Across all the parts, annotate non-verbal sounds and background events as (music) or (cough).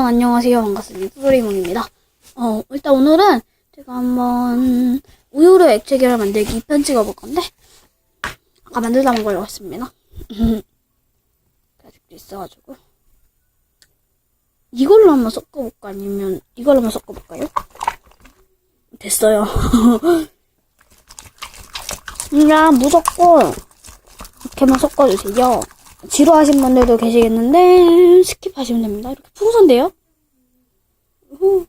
여러분 안녕하세요. 반갑습니다. 뚜리몽입니다. 어 일단 오늘은 제가 한번 우유로 액체 계란 만들기 2편 찍어볼 건데 아까 만들다 먹으려고 했습니다. 아직도 있어가지고. 이걸로 한번 섞어볼까? 아니면 이걸로 한번 섞어볼까요? 됐어요. (laughs) 그냥 무조건 이렇게만 섞어주세요 지루하신 분들도 계시겠는데 스킵하시면 됩니다. 이렇게 풍선데요? 후.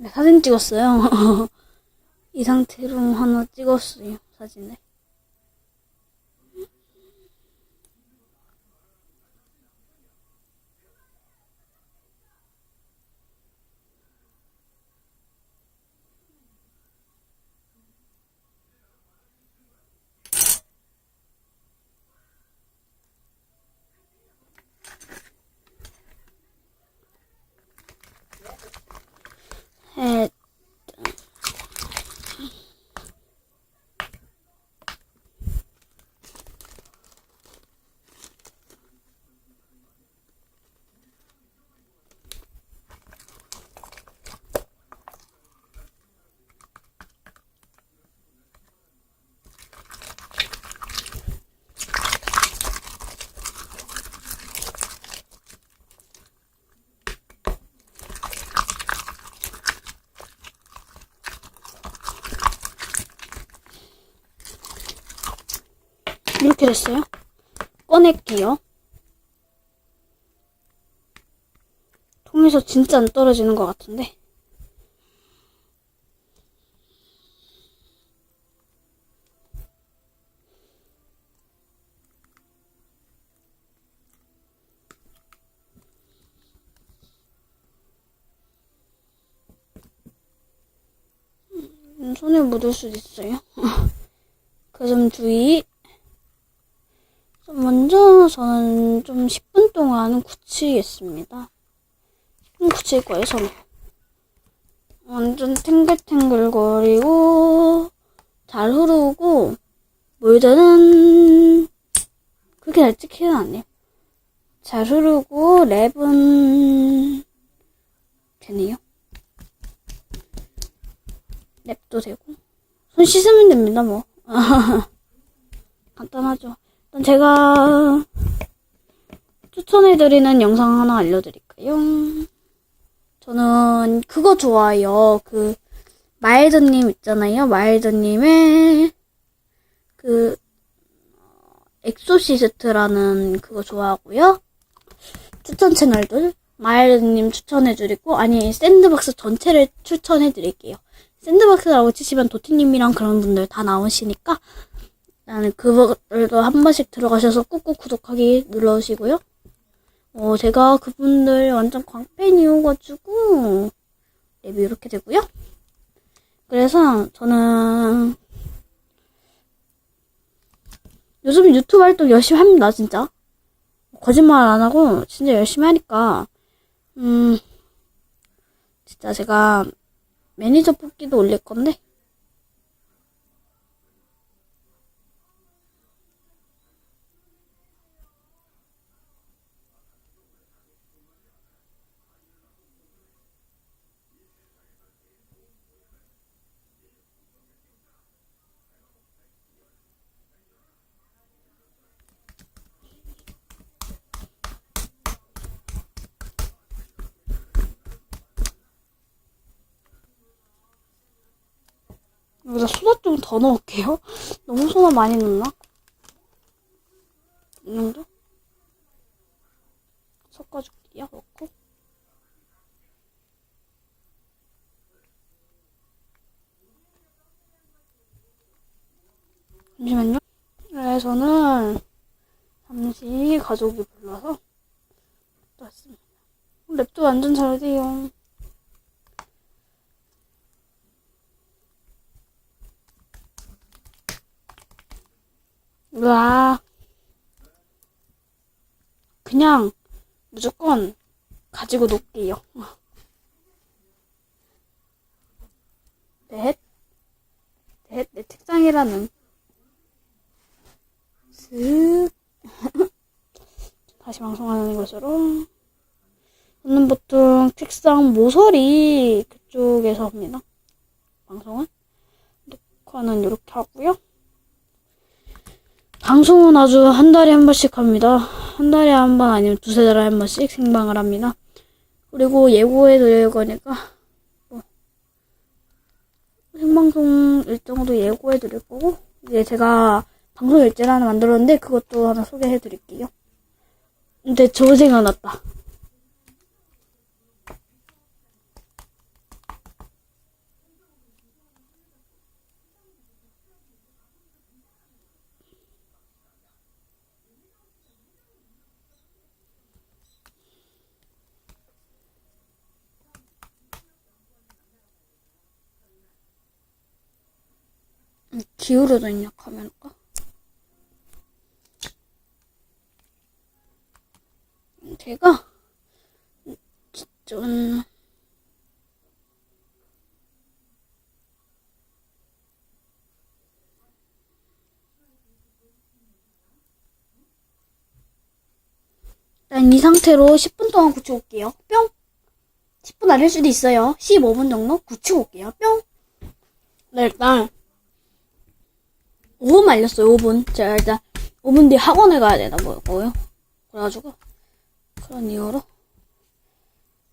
네, 사진 찍었어요. (laughs) 이 상태로 하나 찍었어요. 사진을. 에, 이렇게 됐어요. 꺼낼게요. 통에서 진짜 안 떨어지는 것 같은데. 음, 손에 묻을 수도 있어요. 그 점 주의. 먼저 저는 좀 10분 동안 굳히겠습니다. 10분 굳힐 거예요, 손을. 완전 탱글탱글거리고 잘 흐르고 물들은 그렇게 잘 찍히는 않네요. 잘 흐르고 랩은 되네요. 랩도 되고 손 씻으면 됩니다, 뭐. (laughs) 간단하죠. 제가 추천해드리는 영상 하나 알려드릴까요? 저는 그거 좋아해요. 그 마일드님 있잖아요. 마일드님의 그 어, 엑소시스트라는 그거 좋아하고요. 추천 채널들 마일드님 추천해드리고 아니 샌드박스 전체를 추천해드릴게요. 샌드박스라고 치시면 도티님이랑 그런 분들 다 나오시니까 나는 그분들도 한 번씩 들어가셔서 꾹꾹 구독하기 눌러주시고요. 어, 제가 그분들 완전 광팬이어가지고 레뷰 이렇게 되고요. 그래서 저는 요즘 유튜브 활동 열심히 합니다, 진짜. 거짓말 안 하고 진짜 열심히 하니까 음 진짜 제가 매니저 뽑기도 올릴 건데 여기다 소다 좀 더 넣을게요. 너무 소다 많이 넣나? 이 정도? 섞어줄게요, 넣고. 잠시만요. 그래서는 잠시 가족이 불러서 또 왔습니다. 랩도 완전 잘 돼요. 와. 그냥 무조건 가지고 놀게요. 넷. 넷, 내 책상이라는. 슥. (laughs) 다시 방송하는 것으로. 저는 보통 책상 모서리 그쪽에서 합니다. 방송은. 녹화는 이렇게 하고요. 방송은 아주 한 달에 한 번씩 합니다. 한 달에 한 번 아니면 두세 달에 한 번씩 생방을 합니다. 그리고 예고해 드릴 거니까 뭐 생방송 일정도 예고해 드릴 거고 이제 제가 방송 일지를 하나 만들었는데 그것도 하나 소개해 드릴게요. 근데 저 생각 났다. 음, 기울어져 있냐 카메라가? 제가 좀 일단 이 상태로 10분 동안 굳히고 올게요. 뿅! 10분 아닐 수도 있어요. 15분 정도 굳히고 올게요. 뿅! 네, 일단 5분 말렸어요, 5분. 제가 일단 5분 뒤에 학원에 가야 되나 뭐고요. 그래가지고 그런 이유로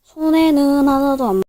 손에는 하나도 안